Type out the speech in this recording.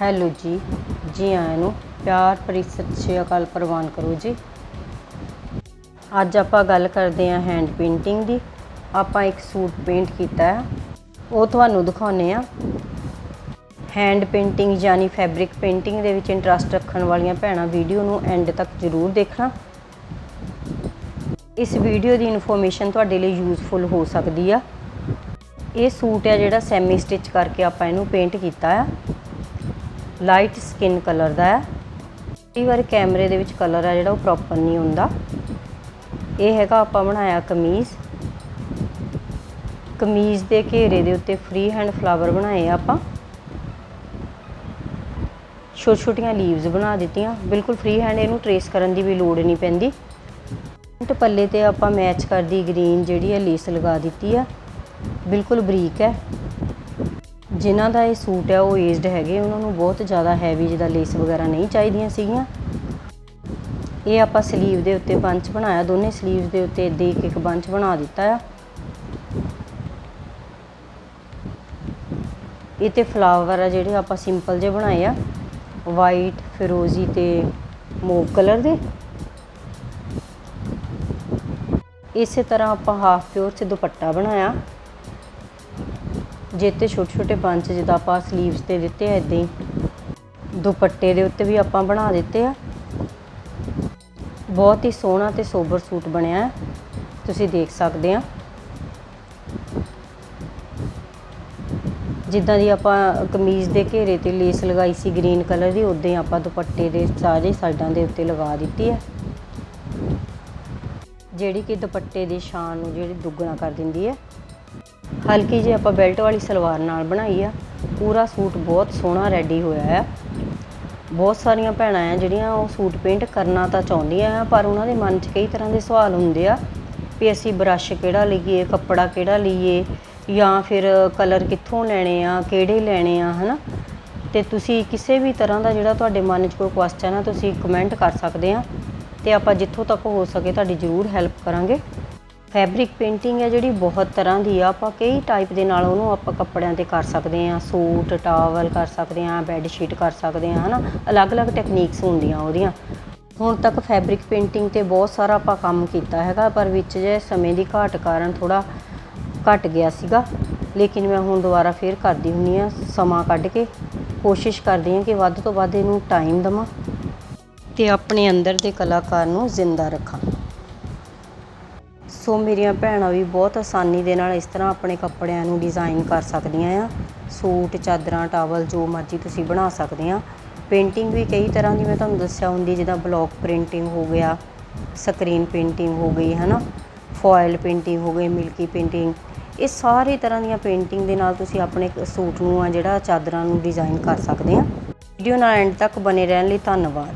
Hello ਜੀ। ਜੀ ਆਇਆਂ ਨੂੰ ਪਿਆਰ ਭਰੀ ਸਤਿ ਸ਼੍ਰੀ ਅਕਾਲ ਪ੍ਰਵਾਨ ਕਰੋ ਜੀ। ਅੱਜ ਆਪਾਂ ਗੱਲ ਕਰਦੇ ਹਾਂ ਹੈਂਡ ਪੇਂਟਿੰਗ ਦੀ। ਆਪਾਂ ਇੱਕ ਸੂਟ ਪੇਂਟ ਕੀਤਾ ਹੈ। ਉਹ ਤੁਹਾਨੂੰ ਦਿਖਾਉਨੇ ਆ ਹੈਂਡ ਪੇਂਟਿੰਗ ਯਾਨੀ ਫੈਬਰਿਕ ਪੇਂਟਿੰਗ ਦੇ ਵਿੱਚ ਇੰਟਰਸਟ ਰੱਖਣ ਵਾਲੀਆਂ ਭੈਣਾਂ ਵੀਡੀਓ ਨੂੰ ਐਂਡ ਤੱਕ ਜ਼ਰੂਰ ਦੇਖਣਾ। ਇਸ ਵੀਡੀਓ ਦੀ ਇਨਫੋਰਮੇਸ਼ਨ ਤੁਹਾਡੇ ਲਈ ਯੂਜ਼ਫੁਲ ਹੋ ਸਕਦੀ ਆ। ਇਹ ਸੂਟ ਹੈ ਜਿਹੜਾ ਸੈਮੀ ਸਟਿਚ ਕਰਕੇ ਆਪਾਂ ਇਹਨੂੰ ਪੇਂਟ ਕੀਤਾ ਆ। ਲਾਈਟ ਸਕਿਨ ਕਲਰ ਦਾ ਹੈ। ਕਈ ਵਾਰ ਕੈਮਰੇ ਦੇ ਵਿੱਚ ਕਲਰ ਆ ਜਿਹੜਾ, ਉਹ ਪ੍ਰੋਪਰ ਨਹੀਂ ਹੁੰਦਾ। ਇਹ ਹੈਗਾ ਆਪਾਂ ਬਣਾਇਆ ਕਮੀਜ਼। ਕਮੀਜ਼ ਦੇ ਘੇਰੇ ਦੇ ਉੱਤੇ ਫ੍ਰੀ ਹੈਂਡ ਫਲਾਵਰ ਬਣਾਏ ਆ ਆਪਾਂ। ਛੋਟ ਛੋਟੀਆਂ ਲੀਵਸ ਬਣਾ ਦਿੱਤੀਆਂ। ਬਿਲਕੁਲ ਫ੍ਰੀ ਹੈਂਡ ਇਹਨੂੰ ਟਰੇਸ ਕਰਨ ਦੀ ਵੀ ਲੋੜ ਨਹੀਂ ਪੈਂਦੀ। ਫਰੰਟ ਪੱਲੇ ਤੇ ਆਪਾਂ ਮੈਚ ਕਰਦੀ ਗ੍ਰੀਨ ਜਿਹੜੀ ਹੈ ਲੇਸ ਲਗਾ ਦਿੱਤੀ ਆ। ਬਿਲਕੁਲ ਬਰੀਕ ਹੈ। ਜਿਨ੍ਹਾਂ ਦਾ ਇਹ ਸੂਟ ਹੈ ਉਹ ਏਜਡ ਹੈਗੇ, ਉਹਨਾਂ ਨੂੰ ਬਹੁਤ ਜ਼ਿਆਦਾ ਹੈਵੀ ਜਿਹਦਾ ਲੇਸ ਵਗੈਰਾ ਨਹੀਂ ਚਾਹੀਦੀਆਂ ਸੀਗੀਆਂ। ਇਹ ਆਪਾਂ ਸਲੀਵ ਦੇ ਉੱਤੇ ਬੰਚ ਬਣਾਇਆ, ਦੋਨੇ ਸਲੀਵਸ ਦੇ ਉੱਤੇ ਦੇ ਇੱਕ ਇੱਕ ਬੰਚ ਬਣਾ ਦਿੱਤਾ ਆ। ਇਹ ਤੇ ਫਲਾਵਰ ਆ ਜਿਹੜੇ ਆਪਾਂ ਸਿੰਪਲ ਜਿਹੇ ਬਣਾਏ ਆ ਵਾਈਟ ਫਿਰੋਜ਼ੀ ਤੇ ਮੋਵ ਕਲਰ ਦੇ। ਇਸੇ ਤਰ੍ਹਾਂ ਆਪਾਂ ਹਾਫ ਪਿਓਰ ਚ ਦੁਪੱਟਾ ਬਣਾਇਆ। ਜਿੱਤੇ ਛੋਟੇ ਛੋਟੇ ਬੰਚ ਜਿੱਦਾਂ ਆਪਾਂ ਸਲੀਵਸ ਤੇ ਦਿੱਤੇ ਆ ਇਦਾਂ ਹੀ। ਦੁਪੱਟੇ ਦੇ ਉੱਤੇ ਵੀ ਆਪਾਂ ਬਣਾ ਦਿੱਤੇ ਆ। ਬਹੁਤ ਹੀ ਸੋਹਣਾ ਤੇ ਸੋਬਰ ਸੂਟ ਬਣਿਆ ਹੈ। ਤੁਸੀਂ ਦੇਖ ਸਕਦੇ ਆ। ਜਿੱਦਾਂ ਦੀ ਆਪਾਂ ਕਮੀਜ਼ ਦੇ ਘੇਰੇ ਤੇ ਲੇਸ ਲਗਾਈ ਸੀ ਗ੍ਰੀਨ ਕਲਰ ਦੀ ਉਦਾਂ ਹੀ ਆਪਾਂ ਦੁਪੱਟੇ ਦੇ ਸਾਰੇ ਸਾਈਡਾਂ ਦੇ ਉੱਤੇ ਲਗਾ ਦਿੱਤੀ ਹੈ। ਜਿਹੜੀ ਕਿ ਦੁਪੱਟੇ ਦੀ ਸ਼ਾਨ ਨੂੰ ਜਿਹੜੀ ਦੁੱਗਣਾ ਕਰ ਦਿੰਦੀ ਹੈ। ਹਲਕੀ ਜਿਹੀ ਆਪਾਂ ਬੈਲਟ ਵਾਲੀ ਸਲਵਾਰ ਨਾਲ ਬਣਾਈ ਆ। ਪੂਰਾ ਸੂਟ ਬਹੁਤ ਸੋਹਣਾ ਰੈਡੀ ਹੋਇਆ ਆ। ਬਹੁਤ ਸਾਰੀਆਂ ਭੈਣਾਂ ਆ ਜਿਹੜੀਆਂ ਉਹ ਸੂਟ ਪੇਂਟ ਕਰਨਾ ਤਾਂ ਚਾਹੁੰਦੀਆਂ ਆ, ਪਰ ਉਹਨਾਂ ਦੇ ਮਨ 'ਚ ਕਈ ਤਰ੍ਹਾਂ ਦੇ ਸਵਾਲ ਹੁੰਦੇ ਆ ਵੀ ਅਸੀਂ ਬਰਸ਼ ਕਿਹੜਾ ਲਈਏ, ਕੱਪੜਾ ਕਿਹੜਾ ਲਈਏ, ਜਾਂ ਫਿਰ ਕਲਰ ਕਿੱਥੋਂ ਲੈਣੇ ਆ, ਕਿਹੜੇ ਲੈਣੇ ਆ, ਹਨਾ? ਤੇ ਤੁਸੀਂ ਕਿਸੇ ਵੀ ਤਰ੍ਹਾਂ ਦਾ ਜਿਹੜਾ ਤੁਹਾਡੇ ਮਨ 'ਚ ਕੋਈ ਕੁਐਸਚਨ ਆ, ਤੁਸੀਂ ਕਮੈਂਟ ਕਰ ਸਕਦੇ ਆ ਤੇ ਆਪਾਂ ਜਿੱਥੋਂ ਤੱਕ ਹੋ ਸਕੇ ਤੁਹਾਡੀ ਜ਼ਰੂਰ ਹੈਲਪ ਕਰਾਂਗੇ। ਫੈਬਰਿਕ ਪੇਂਟਿੰਗ ਹੈ ਜਿਹੜੀ ਬਹੁਤ ਤਰ੍ਹਾਂ ਦੀ ਆ। ਆਪਾਂ ਕਈ ਟਾਈਪ ਦੇ ਨਾਲ ਉਹਨੂੰ ਆਪਾਂ ਕੱਪੜਿਆਂ ਤੇ ਕਰ ਸਕਦੇ ਹਾਂ। ਸੂਟ ਟਾਵਲ ਕਰ ਸਕਦੇ ਹਾਂ ਬੈੱਡ ਸ਼ੀਟ ਕਰ ਸਕਦੇ ਆ ਹਨਾ? ਅਲੱਗ-ਅਲੱਗ ਟੈਕਨੀਕਸ ਹੁੰਦੀਆਂ ਉਹਦੀਆਂ। ਹੁਣ ਤੱਕ ਫੈਬਰਿਕ ਪੇਂਟਿੰਗ ਤੇ ਬਹੁਤ ਸਾਰਾ ਆਪਾਂ ਕੰਮ ਕੀਤਾ ਹੈਗਾ, ਪਰ ਵਿੱਚ ਜੇ ਸਮੇਂ ਦੀ ਘਾਟ ਕਾਰਨ ਥੋੜਾ ਘਟ ਗਿਆ ਸੀਗਾ। ਲੇਕਿਨ ਮੈਂ ਹੁਣ ਦੁਬਾਰਾ ਫੇਰ ਕਰਦੀ ਹੁੰਨੀ ਆ ਸਮਾਂ ਕੱਢ ਕੇ। ਕੋਸ਼ਿਸ਼ ਕਰਦੀ ਆ ਕਿ ਵੱਧ ਤੋਂ ਵੱਧ ਇਹਨੂੰ ਟਾਈਮ ਦਵਾਂ ਤੇ ਆਪਣੇ ਅੰਦਰ ਦੇ ਕਲਾਕਾਰ ਨੂੰ ਜ਼ਿੰਦਾ ਰੱਖਾਂ। ਸੋ ਮੇਰੀਆਂ ਭੈਣਾਂ ਵੀ ਬਹੁਤ ਆਸਾਨੀ ਦੇ ਨਾਲ ਇਸ ਤਰ੍ਹਾਂ ਆਪਣੇ ਕੱਪੜਿਆਂ ਨੂੰ ਡਿਜ਼ਾਈਨ ਕਰ ਸਕਦੀਆਂ ਆ। ਸੂਟ, ਚਾਦਰਾਂ ਟਾਵਲ ਜੋ ਮਰਜ਼ੀ ਤੁਸੀਂ ਬਣਾ ਸਕਦੇ ਆ। ਪੇਂਟਿੰਗ ਵੀ ਕਈ ਤਰ੍ਹਾਂ ਦੀ ਮੈਂ ਤੁਹਾਨੂੰ ਦੱਸਿਆ ਹੁੰਦੀ, ਜਿੱਦਾਂ ਬਲੌਕ ਪ੍ਰਿੰਟਿੰਗ ਹੋ ਗਿਆ ਸਕਰੀਨ ਪੇਂਟਿੰਗ ਹੋ ਗਈ ਹੈ ਨਾ ਫੋਇਲ ਪੇਂਟਿੰਗ ਹੋ ਗਈ ਮਿਲਕੀ ਪੇਂਟਿੰਗ ਇਹ ਸਾਰੇ ਤਰ੍ਹਾਂ ਦੀਆਂ ਪੇਂਟਿੰਗ ਦੇ ਨਾਲ ਤੁਸੀਂ ਆਪਣੇ ਸੂਟ ਨੂੰ ਆ ਜਿਹੜਾ ਚਾਦਰਾਂ ਨੂੰ ਡਿਜ਼ਾਈਨ ਕਰ ਸਕਦੇ ਆ। ਵੀਡੀਓ ਨਾਲ ਐਂਡ ਤੱਕ ਬਨੇ ਰਹਿਣ ਲਈ ਧੰਨਵਾਦ।